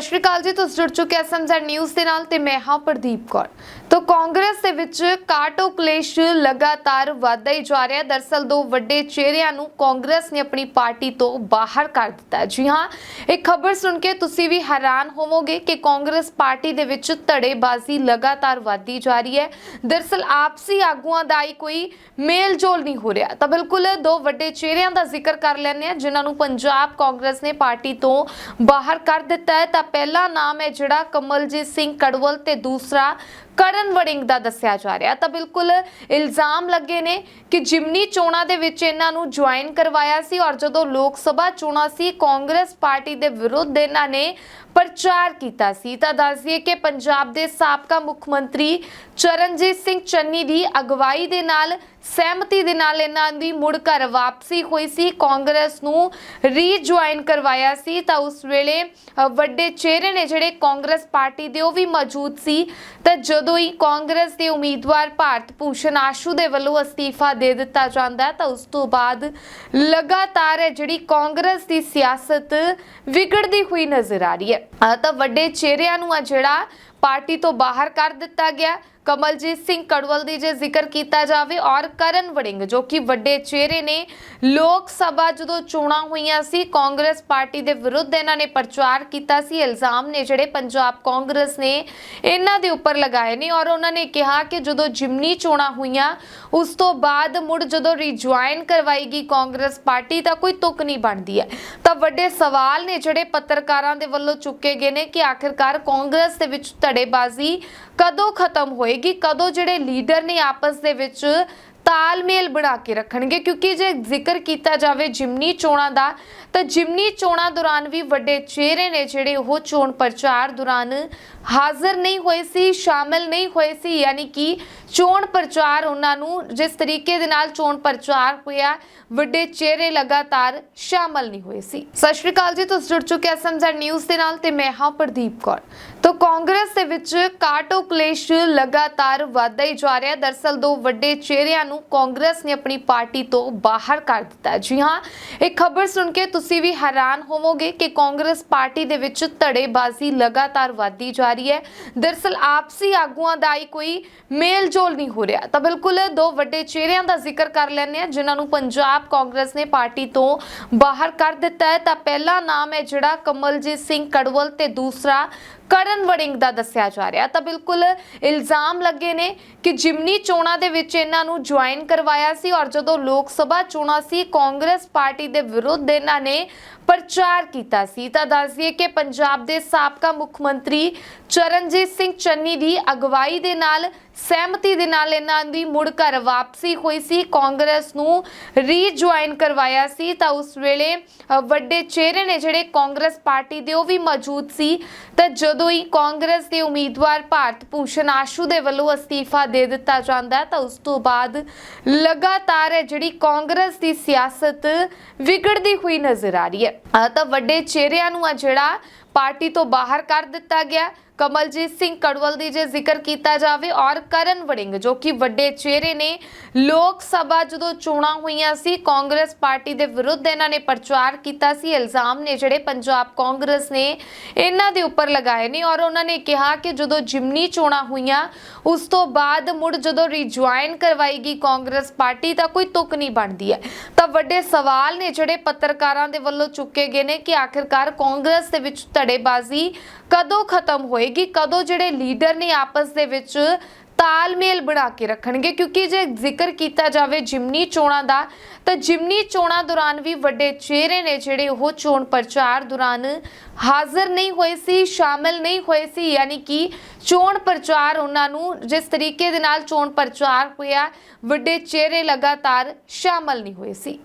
ਸਤਿ ਸ਼੍ਰੀ ਅਕਾਲ ਜੀ, ਤੁਸੀਂ ਜੁੜ ਚੁੱਕੇ ਐਸਐਮਜ਼ੈਡ ਨਿਊਜ਼ ਦੇ ਨਾਲ ਤੇ ਮੈਂ ਹਾਂ ਪ੍ਰਦੀਪ ਕੌਰ। ਤੋਂ ਕਾਂਗਰਸ ਦੇ ਵਿੱਚ ਕਾਟੋ ਕਲੇਸ਼ ਲਗਾਤਾਰ ਵਧਦਾ ਹੀ ਜਾ ਰਿਹਾ। ਹੈ ਦਰਸਲ ਦੋ ਵੱਡੇ ਚਿਹਰਿਆਂ ਨੂੰ ਕਾਂਗਰਸ ਨੇ ਆਪਣੀ ਪਾਰਟੀ ਤੋਂ ਬਾਹਰ ਕਰ ਦਿੱਤਾ ਜੀ ਹਾਂ, ਇਹ ਖਬਰ ਸੁਣ ਕੇ ਤੁਸੀਂ ਵੀ ਹੈਰਾਨ ਹੋਵੋਗੇ ਕਿ ਕਾਂਗਰਸ ਪਾਰਟੀ ਦੇ ਵਿੱਚ ਧੜੇਬਾਜ਼ੀ ਲਗਾਤਾਰ ਵਧਦੀ ਜਾ ਰਹੀ ਹੈ। ਦਰਸਲ ਆਪਸੀ ਆਗੂਆਂ ਦਾ ਹੀ ਕੋਈ ਮੇਲ ਜੋਲ ਨਹੀਂ ਹੋ ਰਿਹਾ। ਤਾਂ ਬਿਲਕੁਲ ਦੋ ਵੱਡੇ ਚਿਹਰਿਆਂ ਦਾ ਜ਼ਿਕਰ ਕਰ ਲੈਂਦੇ ਆ ਜਿਨ੍ਹਾਂ ਨੂੰ ਪੰਜਾਬ ਕਾਂਗਰਸ ਨੇ ਪਾਰਟੀ ਤੋਂ ਬਾਹਰ ਕਰ ਦਿੱਤਾ ਹੈ। ਤਾਂ ਪਹਿਲਾ ਨਾਮ ਹੈ ਜਿਹੜਾ ਕਮਲਜੀਤ ਸਿੰਘ ਕੜਵਲ ਤੇ ਦੂਸਰਾ ਕਰਨ ਵੜਿੰਗ ਦਾ ਦੱਸਿਆ ਜਾ ਰਿਹਾ। ਤਾਂ ਬਿਲਕੁਲ ਇਲਜ਼ਾਮ ਲੱਗੇ ਨੇ ਕਿ ਜਿਮਨੀ ਚੋਣਾਂ ਦੇ ਵਿੱਚ ਇਹਨਾਂ ਨੂੰ ਜੁਆਇਨ ਕਰਵਾਇਆ ਸੀ ਔਰ ਜਦੋਂ ਲੋਕ ਸਭਾ ਚੋਣਾਂ ਸੀ, ਕਾਂਗਰਸ ਪਾਰਟੀ ਦੇ ਵਿਰੁੱਧ ਇਹਨਾਂ ਨੇ ਪ੍ਰਚਾਰ ਕੀਤਾ ਸੀ। ਤਾਂ ਦੱਸਦੀਏ ਕਿ ਪੰਜਾਬ ਦੇ ਸਾਬਕਾ ਮੁੱਖ ਮੰਤਰੀ ਚਰਨਜੀਤ ਸਿੰਘ ਚੰਨੀ ਦੀ ਅਗਵਾਈ ਦੇ ਨਾਲ ਸਹਿਮਤੀ ਦੇ ਨਾਲ ਇਹਨਾਂ ਦੀ ਮੁੜ ਘਰ ਵਾਪਸੀ ਹੋਈ ਸੀ। ਕਾਂਗਰਸ ਨੂੰ ਰੀਜੁਆਇਨ ਕਰਵਾਇਆ ਸੀ। ਤਾਂ ਉਸ ਵੇਲੇ ਵੱਡੇ ਚਿਹਰੇ ਨੇ ਜਿਹੜੇ ਕਾਂਗਰਸ ਪਾਰਟੀ ਦੇ, ਉਹ ਵੀ ਮੌਜੂਦ ਸੀ। ਤਾਂ ਜਦੋਂ ਹੀ ਕਾਂਗਰਸ ਦੇ ਉਮੀਦਵਾਰ ਭਾਰਤ ਭੂਸ਼ਣ ਆਸ਼ੂ ਦੇ ਵੱਲੋਂ ਅਸਤੀਫਾ ਦੇ ਦਿੱਤਾ ਜਾਂਦਾ ਤਾਂ ਉਸ ਤੋਂ ਬਾਅਦ ਲਗਾਤਾਰ ਜਿਹੜੀ ਕਾਂਗਰਸ ਦੀ ਸਿਆਸਤ ਵਿਗੜਦੀ ਹੋਈ ਨਜ਼ਰ ਆ ਰਹੀ ਹੈ। ਤਾਂ ਵੱਡੇ ਚਿਹਰਿਆਂ ਨੂੰ ਆ ਜਿਹੜਾ ਪਾਰਟੀ ਤੋਂ ਬਾਹਰ ਕਰ ਦਿੱਤਾ ਗਿਆ। ਕਮਲਜੀਤ ਸਿੰਘ ਕੜਵਲ ਦੀ ਜੇ ਜ਼ਿਕਰ ਕੀਤਾ ਜਾਵੇ ਔਰ ਕਰਨ ਵੜਿੰਗ, ਜੋ ਕਿ ਵੱਡੇ ਚਿਹਰੇ ਨੇ, ਲੋਕ ਸਭਾ ਜਦੋਂ ਚੋਣਾਂ ਹੋਈਆਂ ਸੀ, ਕਾਂਗਰਸ ਪਾਰਟੀ ਦੇ ਵਿਰੁੱਧ ਇਹਨਾਂ ਨੇ ਪ੍ਰਚਾਰ ਕੀਤਾ ਸੀ। ਇਲਜ਼ਾਮ ਨੇ ਜਿਹੜੇ ਪੰਜਾਬ ਕਾਂਗਰਸ ਨੇ ਇਹਨਾਂ ਦੇ ਉੱਪਰ ਲਗਾਏ ਨੇ ਔਰ ਉਹਨਾਂ ਨੇ ਕਿਹਾ ਕਿ ਜਦੋਂ ਜਿਮਨੀ ਚੋਣਾਂ ਹੋਈਆਂ, ਉਸ ਤੋਂ ਬਾਅਦ ਮੁੜ ਜਦੋਂ ਰੀਜੁਆਇਨ ਕਰਵਾਏਗੀ ਕਾਂਗਰਸ ਪਾਰਟੀ ਤਾਂ ਕੋਈ ਤੁਕ ਨਹੀਂ ਬਣਦੀ ਹੈ। ਤਾਂ ਵੱਡੇ ਸਵਾਲ ਨੇ ਜਿਹੜੇ ਪੱਤਰਕਾਰਾਂ ਦੇ ਵੱਲੋਂ ਚੁੱਕੇ ਗਏ ਨੇ ਕਿ ਆਖਿਰਕਾਰ ਕਾਂਗਰਸ ਦੇ ਵਿੱਚ ਧੜੇਬਾਜ਼ੀ ਕਦੋਂ ਖਤਮ ਹੋਏ ਹੋਏਗੀ? ਕਦੋਂ ਜਿਹੜੇ ਲੀਡਰ ਨੇ ਆਪਸ ਦੇ ਵਿੱਚ ਤਾਲਮੇਲ ਬਣਾ ਕੇ ਰੱਖਣਗੇ, ਕਿਉਂਕਿ ਜੇ ਜ਼ਿਕਰ ਕੀਤਾ ਜਾਵੇ ਜਿਮਨੀ ਚੋਣਾਂ ਦਾ, ਤਾਂ ਜਿਮਨੀ ਚੋਣਾਂ ਦੌਰਾਨ ਵੀ ਵੱਡੇ ਚਿਹਰੇ ਨੇ ਜਿਹੜੇ ਉਹ ਚੋਣ ਪ੍ਰਚਾਰ ਦੌਰਾਨ ਹਾਜ਼ਰ ਨਹੀਂ ਹੋਏ ਸੀ, ਸ਼ਾਮਿਲ ਨਹੀਂ ਹੋਏ ਸੀ, ਯਾਨੀ ਕਿ ਚੋਣ ਪ੍ਰਚਾਰ ਉਹਨਾਂ ਨੂੰ ਜਿਸ ਤਰੀਕੇ ਦੇ ਨਾਲ ਚੋਣ ਪ੍ਰਚਾਰ ਹੋਇਆ, ਵੱਡੇ ਚਿਹਰੇ ਲਗਾਤਾਰ ਸ਼ਾਮਲ ਨਹੀਂ ਹੋਏ ਸੀ। ਸਤਿ ਸ਼੍ਰੀ ਅਕਾਲ ਜੀ, ਤੁਸੀਂ ਜੁੜ ਚੁੱਕੇ ਐਸਐਮਜ਼ੈਡ ਨਿਊਜ਼ ਦੇ ਨਾਲ ਤੇ ਮੈਂ ਹਾਂ ਪ੍ਰਦੀਪ ਕੌਰ। ਤੋਂ ਕਾਂਗਰਸ ਦੇ ਵਿੱਚ ਕਾਟੋ ਕਲੇਸ਼ ਲਗਾਤਾਰ ਵਧਦਾ ਹੀ ਜਾ ਰਿਹਾ ਹੈ ਦਰਸਲ ਦੋ ਵੱਡੇ ਚਿਹਰਿਆਂ ਨੂੰ ਕਾਂਗਰਸ ਨੇ ਆਪਣੀ ਪਾਰਟੀ ਤੋਂ ਬਾਹਰ ਕਰ ਦਿੱਤਾ ਜੀ ਹਾਂ, ਇਹ ਖਬਰ ਸੁਣ ਕੇ ਤੁਸੀਂ ਵੀ ਹੈਰਾਨ ਹੋਵੋਗੇ ਕਿ ਕਾਂਗਰਸ ਪਾਰਟੀ ਦੇ ਵਿੱਚ ਧੜੇਬਾਜ਼ੀ ਲਗਾਤਾਰ ਵਧਦੀ ਜਾ ਰਹੀ ਹੈ। ਦਰਸਲ ਆਪਸੀ ਆਗੂਆਂ ਦਾ ਹੀ ਕੋਈ ਮੇਲ ਜੋਲ ਨਹੀਂ ਹੋ ਰਿਹਾ। ਤਾਂ ਬਿਲਕੁਲ ਦੋ ਵੱਡੇ ਚਿਹਰਿਆਂ ਦਾ ਜ਼ਿਕਰ ਕਰ ਲੈਂਦੇ ਆ ਜਿਨ੍ਹਾਂ ਨੂੰ ਪੰਜਾਬ ਕਾਂਗਰਸ ਨੇ ਪਾਰਟੀ ਤੋਂ ਬਾਹਰ ਕਰ ਦਿੱਤਾ ਹੈ। ਤਾਂ ਪਹਿਲਾ ਨਾਮ ਹੈ ਜਿਹੜਾ ਕਮਲਜੀਤ ਸਿੰਘ ਕੜਵਲ ਤੇ ਦੂਸਰਾ ਕਰਨ ਵੜਿੰਗ ਦਾ ਦੱਸਿਆ ਜਾ ਰਿਹਾ। ਤਾਂ ਬਿਲਕੁਲ ਇਲਜ਼ਾਮ ਲੱਗੇ ਨੇ ਕਿ ਜਿਮਨੀ ਚੋਣਾਂ ਦੇ ਵਿੱਚ ਇਹਨਾਂ ਨੂੰ ਜੁਆਇਨ ਕਰਵਾਇਆ ਸੀ ਔਰ ਜਦੋਂ ਲੋਕ ਸਭਾ ਚੋਣਾਂ ਸੀ, ਕਾਂਗਰਸ ਪਾਰਟੀ ਦੇ ਵਿਰੁੱਧ ਇਹਨਾਂ ਨੇ ਪ੍ਰਚਾਰ ਕੀਤਾ ਸੀ। ਤਾਂ ਦੱਸਦੀਏ ਕਿ ਪੰਜਾਬ ਦੇ ਸਾਬਕਾ ਮੁੱਖ ਮੰਤਰੀ ਚਰਨਜੀਤ ਸਿੰਘ ਚੰਨੀ ਦੀ ਅਗਵਾਈ ਦੇ ਨਾਲ ਸਹਿਮਤੀ ਦੇ ਨਾਲ ਇਹਨਾਂ ਦੀ ਮੁੜ ਘਰ ਵਾਪਸੀ ਹੋਈ ਸੀ। ਕਾਂਗਰਸ ਨੂੰ ਰੀਜੁਆਇਨ ਕਰਵਾਇਆ ਸੀ। ਤਾਂ ਉਸ ਵੇਲੇ ਵੱਡੇ ਚਿਹਰੇ ਨੇ ਜਿਹੜੇ ਕਾਂਗਰਸ ਪਾਰਟੀ ਦੇ, ਉਹ ਵੀ ਮੌਜੂਦ ਸੀ। ਤਾਂ ਜਦੋਂ ਹੀ ਕਾਂਗਰਸ ਦੇ ਉਮੀਦਵਾਰ ਭਾਰਤ ਭੂਸ਼ਣ ਆਸ਼ੂ ਦੇ ਵੱਲੋਂ ਅਸਤੀਫਾ ਦੇ ਦਿੱਤਾ ਜਾਂਦਾ ਤਾਂ ਉਸ ਤੋਂ ਬਾਅਦ ਲਗਾਤਾਰ ਜਿਹੜੀ ਕਾਂਗਰਸ ਦੀ ਸਿਆਸਤ ਵਿਗੜਦੀ ਹੋਈ ਨਜ਼ਰ ਆ ਰਹੀ ਹੈ। ਤਾਂ ਵੱਡੇ ਚਿਹਰਿਆਂ ਨੂੰ ਆ ਜਿਹੜਾ ਪਾਰਟੀ ਤੋਂ ਬਾਹਰ ਕਰ ਦਿੱਤਾ ਗਿਆ। ਕਮਲਜੀਤ ਸਿੰਘ ਕੜਵਲ ਦੀ ਜੇ ਜ਼ਿਕਰ ਕੀਤਾ ਜਾਵੇ ਔਰ ਕਰਨ ਵੜਿੰਗ, ਜੋ ਕਿ ਵੱਡੇ ਚਿਹਰੇ ਨੇ, ਲੋਕ ਸਭਾ ਜਦੋਂ ਚੋਣਾਂ ਹੋਈਆਂ ਸੀ, ਕਾਂਗਰਸ ਪਾਰਟੀ ਦੇ ਵਿਰੁੱਧ ਇਹਨਾਂ ਨੇ ਪ੍ਰਚਾਰ ਕੀਤਾ ਸੀ। ਇਲਜ਼ਾਮ ਨੇ ਜਿਹੜੇ ਪੰਜਾਬ ਕਾਂਗਰਸ ਨੇ ਇਹਨਾਂ ਦੇ ਉੱਪਰ ਲਗਾਏ ਨੇ ਔਰ ਉਹਨਾਂ ਨੇ ਕਿਹਾ ਕਿ ਜਦੋਂ ਜਿਮਨੀ ਚੋਣਾਂ ਹੋਈਆਂ, ਉਸ ਤੋਂ ਬਾਅਦ ਮੁੜ ਜਦੋਂ ਰੀਜੁਆਇਨ ਕਰਵਾਏਗੀ ਕਾਂਗਰਸ ਪਾਰਟੀ, ਤਾਂ ਕੋਈ ਤੁਕ ਨਹੀਂ ਬਣਦੀ ਹੈ। ਤਾਂ ਵੱਡੇ ਸਵਾਲ ਨੇ ਜਿਹੜੇ ਪੱਤਰਕਾਰਾਂ ਦੇ ਵੱਲੋਂ ਚੁੱਕੇ ਗਏ ਨੇ ਕਿ ਆਖਿਰਕਾਰ ਕਾਂਗਰਸ ਦੇ ਵਿੱਚ ਧੜੇਬਾਜ਼ੀ ਕਦੋਂ ਖਤਮ ਹੋਏਗੀ? ਕਦੋਂ ਜਿਹੜੇ ਲੀਡਰ ਨੇ ਆਪਸ ਦੇ ਵਿੱਚ ਤਾਲਮੇਲ ਬਣਾ ਕੇ ਰੱਖਣਗੇ? ਕਿਉਂਕਿ ਜੇ ਜ਼ਿਕਰ ਕੀਤਾ ਜਾਵੇ ਜਿਮਨੀ ਚੋਣਾਂ ਦਾ, ਤਾਂ ਜਿਮਨੀ ਚੋਣਾਂ ਦੌਰਾਨ ਵੀ ਵੱਡੇ ਚਿਹਰੇ ਨੇ ਜਿਹੜੇ ਉਹ ਚੋਣ ਪ੍ਰਚਾਰ ਦੌਰਾਨ ਹਾਜ਼ਰ ਨਹੀਂ ਹੋਏ ਸੀ, ਸ਼ਾਮਿਲ ਨਹੀਂ ਹੋਏ ਸੀ। ਯਾਨੀ ਕਿ ਚੋਣ ਪ੍ਰਚਾਰ ਉਹਨਾਂ ਨੂੰ ਜਿਸ ਤਰੀਕੇ ਦੇ ਨਾਲ ਚੋਣ ਪ੍ਰਚਾਰ ਹੋਇਆ, ਵੱਡੇ ਚਿਹਰੇ ਲਗਾਤਾਰ ਸ਼ਾਮਲ ਨਹੀਂ ਹੋਏ ਸੀ।